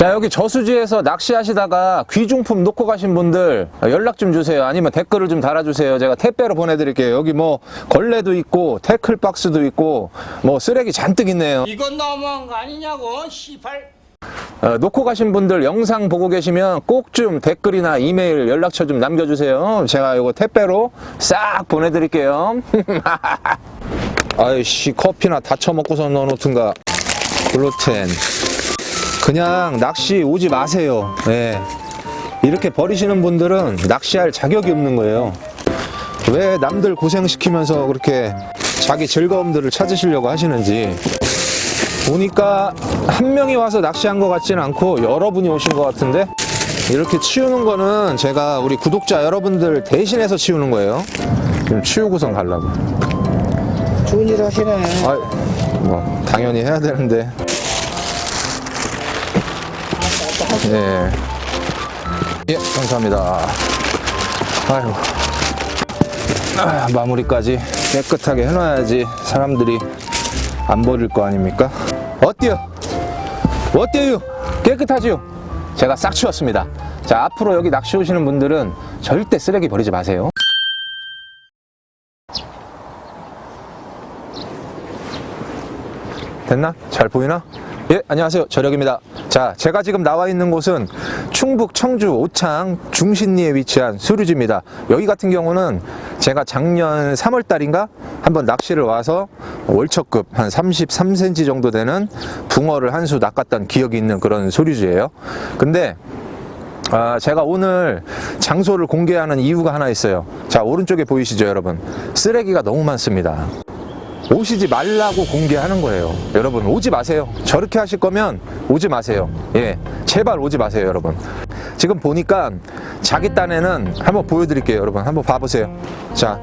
자 여기 저수지에서 낚시하시다가 귀중품 놓고 가신 분들 연락 좀 주세요. 아니면 댓글을 좀 달아주세요. 제가 택배로 보내드릴게요. 여기 뭐 걸레도 있고 태클박스도 있고 뭐 쓰레기 잔뜩 있네요. 이건 너무한 거 아니냐고 시발. 어, 놓고 가신 분들 영상 보고 계시면 꼭 좀 댓글이나 이메일 연락처 좀 남겨주세요. 제가 이거 택배로 싹 보내드릴게요. 아이씨 커피나 다쳐 먹고서 넣어놓든가. 글루텐 그냥 낚시 오지 마세요 예. 이렇게 버리시는 분들은 낚시할 자격이 없는 거예요 왜 남들 고생시키면서 그렇게 자기 즐거움들을 찾으시려고 하시는지 보니까 한 명이 와서 낚시한 것 같지는 않고 여러분이 오신 것 같은데 이렇게 치우는 거는 제가 우리 구독자 여러분들 대신해서 치우는 거예요 좀 치우고선 가려고 좋은 일 하시네. 아, 뭐 당연히 해야 되는데. 예. 예, 감사합니다. 아이고. 아, 마무리까지 깨끗하게 해놔야지 사람들이 안 버릴 거 아닙니까? 어때요? 어때요? 깨끗하지요? 제가 싹 치웠습니다. 자, 앞으로 여기 낚시 오시는 분들은 절대 쓰레기 버리지 마세요. 됐나? 잘 보이나? 예, 안녕하세요. 저력입니다. 자, 제가 지금 나와 있는 곳은 충북 청주 오창 중신리에 위치한 수류지입니다. 여기 같은 경우는 제가 작년 3월 달인가 한번 낚시를 와서 월척급 한 33cm 정도 되는 붕어를 한 수 낚았던 기억이 있는 그런 수류지예요. 근데 아, 제가 오늘 장소를 공개하는 이유가 하나 있어요. 자, 오른쪽에 보이시죠, 여러분? 쓰레기가 너무 많습니다. 오시지 말라고 공개하는 거예요. 여러분, 오지 마세요. 저렇게 하실 거면 오지 마세요. 예. 제발 오지 마세요, 여러분. 지금 보니까 자기 딴에는 한번 보여드릴게요, 여러분. 한번 봐보세요. 자.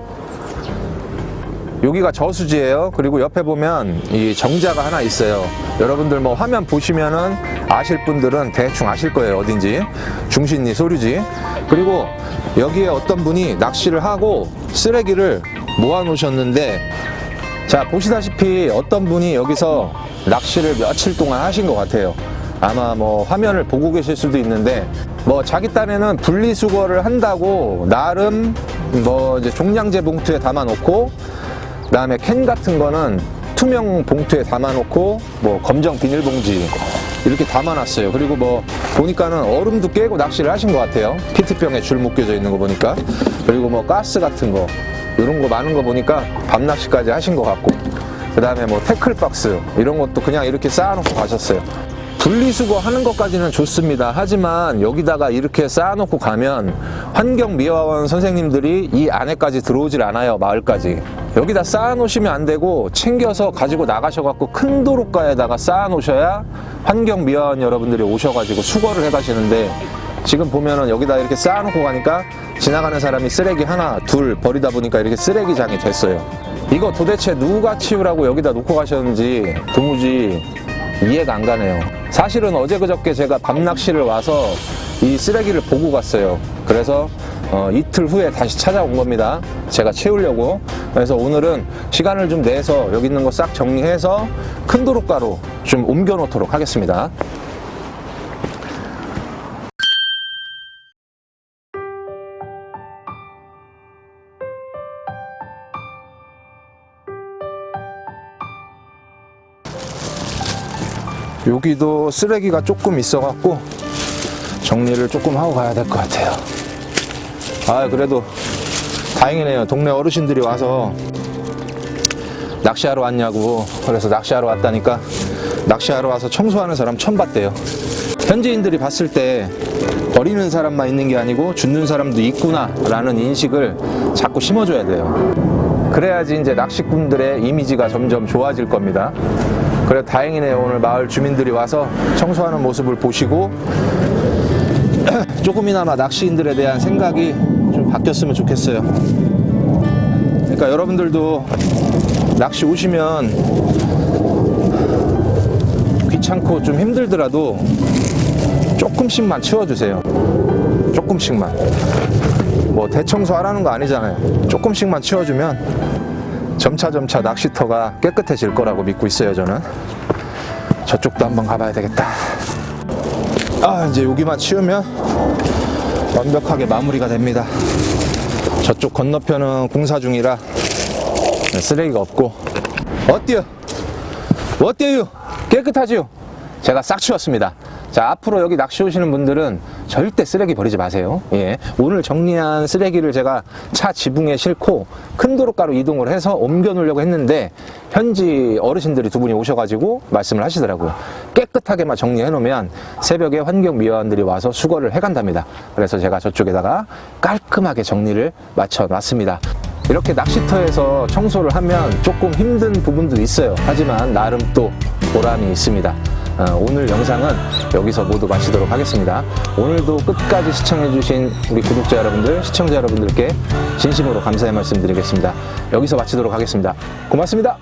여기가 저수지예요. 그리고 옆에 보면 이 정자가 하나 있어요. 여러분들 뭐 화면 보시면은 아실 분들은 대충 아실 거예요. 어딘지. 중신리 소류지. 그리고 여기에 어떤 분이 낚시를 하고 쓰레기를 모아 놓으셨는데 자, 보시다시피 어떤 분이 여기서 낚시를 며칠 동안 하신 것 같아요. 아마 뭐 화면을 보고 계실 수도 있는데 뭐 자기 딴에는 분리수거를 한다고 나름 뭐 이제 종량제 봉투에 담아 놓고 그 다음에 캔 같은 거는 투명 봉투에 담아 놓고 뭐 검정 비닐봉지 이렇게 담아놨어요. 그리고 뭐 보니까는 얼음도 깨고 낚시를 하신 것 같아요. 피트병에 줄 묶여져 있는 거 보니까 그리고 뭐 가스 같은 거 이런 거 많은 거 보니까 밤낚시까지 하신 것 같고 그 다음에 뭐 태클박스 이런 것도 그냥 이렇게 쌓아놓고 가셨어요. 분리수거 하는 것까지는 좋습니다. 하지만 여기다가 이렇게 쌓아놓고 가면 환경미화원 선생님들이 이 안에까지 들어오질 않아요. 마을까지. 여기다 쌓아놓으시면 안 되고 챙겨서 가지고 나가셔갖고 큰 도로가에다가 쌓아놓으셔야 환경미화원 여러분들이 오셔가지고 수거를 해가시는데 지금 보면은 여기다 이렇게 쌓아놓고 가니까 지나가는 사람이 쓰레기 하나, 둘 버리다 보니까 이렇게 쓰레기장이 됐어요. 이거 도대체 누가 치우라고 여기다 놓고 가셨는지 도무지 이해가 안 가네요. 사실은 어제 그저께 제가 밤낚시를 와서 이 쓰레기를 보고 갔어요. 그래서 어, 이틀 후에 다시 찾아온 겁니다. 제가 채우려고. 그래서 오늘은 시간을 좀 내서 여기 있는 거 싹 정리해서 큰 도로가로 좀 옮겨 놓도록 하겠습니다. 여기도 쓰레기가 조금 있어갖고 정리를 조금 하고 가야 될 것 같아요. 아, 그래도 다행이네요. 동네 어르신들이 와서 낚시하러 왔냐고. 그래서 낚시하러 왔다니까 낚시하러 와서 청소하는 사람 처음 봤대요. 현지인들이 봤을 때 버리는 사람만 있는 게 아니고 죽는 사람도 있구나라는 인식을 자꾸 심어줘야 돼요. 그래야지 이제 낚시꾼들의 이미지가 점점 좋아질 겁니다. 그래 다행이네요. 오늘 마을 주민들이 와서 청소하는 모습을 보시고 조금이나마 낚시인들에 대한 생각이 좀 바뀌었으면 좋겠어요. 그러니까 여러분들도 낚시 오시면 귀찮고 좀 힘들더라도 조금씩만 치워주세요. 조금씩만. 뭐 대청소 하라는 거 아니잖아요. 조금씩만 치워주면 점차 점차 낚시터가 깨끗해질 거라고 믿고 있어요 저는 저쪽도 한번 가봐야 되겠다 아 이제 여기만 치우면 완벽하게 마무리가 됩니다 저쪽 건너편은 공사 중이라 쓰레기가 없고 어때요? 어때요? 깨끗하지요? 제가 싹 치웠습니다. 자, 앞으로 여기 낚시 오시는 분들은 절대 쓰레기 버리지 마세요. 예. 오늘 정리한 쓰레기를 제가 차 지붕에 싣고 큰 도로가로 이동을 해서 옮겨 놓으려고 했는데 현지 어르신들이 두 분이 오셔가지고 말씀을 하시더라고요. 깨끗하게만 정리해 놓으면 새벽에 환경미화원들이 와서 수거를 해 간답니다. 그래서 제가 저쪽에다가 깔끔하게 정리를 마쳐 놨습니다. 이렇게 낚시터에서 청소를 하면 조금 힘든 부분도 있어요. 하지만 나름 또 보람이 있습니다. 어, 오늘 영상은 여기서 모두 마치도록 하겠습니다. 오늘도 끝까지 시청해주신 우리 구독자 여러분들, 시청자 여러분들께 진심으로 감사의 말씀 드리겠습니다. 여기서 마치도록 하겠습니다. 고맙습니다.